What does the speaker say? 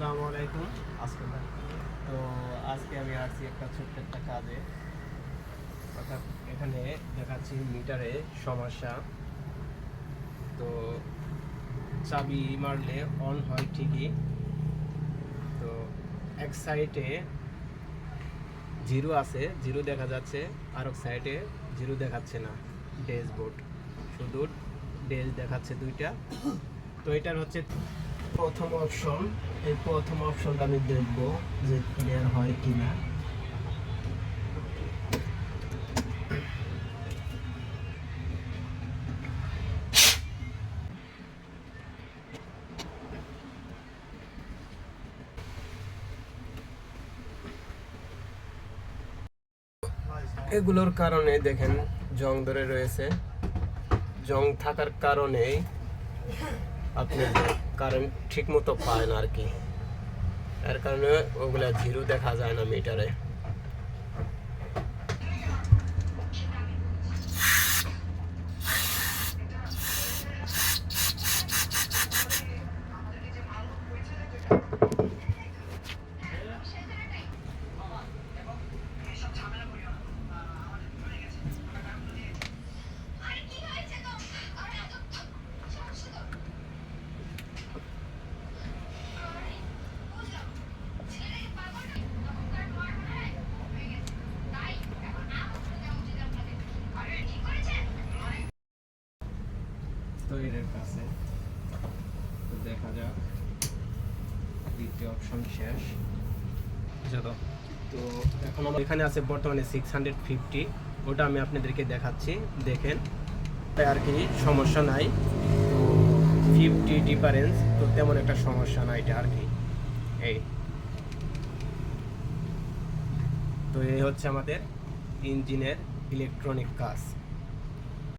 আসসালামু আলাইকুম। তো আজকে আমি আসছি একটা ছোট্ট একটা কাজে। অর্থাৎ এখানে দেখাচ্ছি মিটারে সমস্যা। তো চাবি মারলে অন হয় ঠিকই। তো এক সাইডে জিরো আছে জিরো দেখা যাচ্ছে। আর এক সাইডে জিরো দেখাচ্ছে না। ড্যাশবোর্ড। শুধু ড্যাশ দেখাচ্ছে দুইটা। তো এটার হচ্ছে প্রথম অপশন এই প্রথম অপশনটা আমি দেখব যে ক্লিয়ার হয় কিনা। এগুলোর কারণে দেখেন জং ধরে রয়েছে। জং থাকার কারণেই আপনি কারেন্ট ঠিক মতো পায় না আর কি। এর কারণে ওগুলা জিরো দেখা যায় না মিটারে তো এর কাছে। তো দেখা যাক। দ্বিতীয় অপশন শেষ। চলো তো। এখন আমার এখানে আছে বর্তমানে সিক্স হান্ড্রেড ফিফটি ওটা আমি আপনাদেরকে দেখাচ্ছি। দেখেন আর কি সমস্যা নাই। তো ফিফটি ডিফারেন্স তো তেমন একটা সমস্যা নাই এটা আর কি। এই। তো এই হচ্ছে আমাদের ইঞ্জিনের ইলেকট্রনিক কাজ।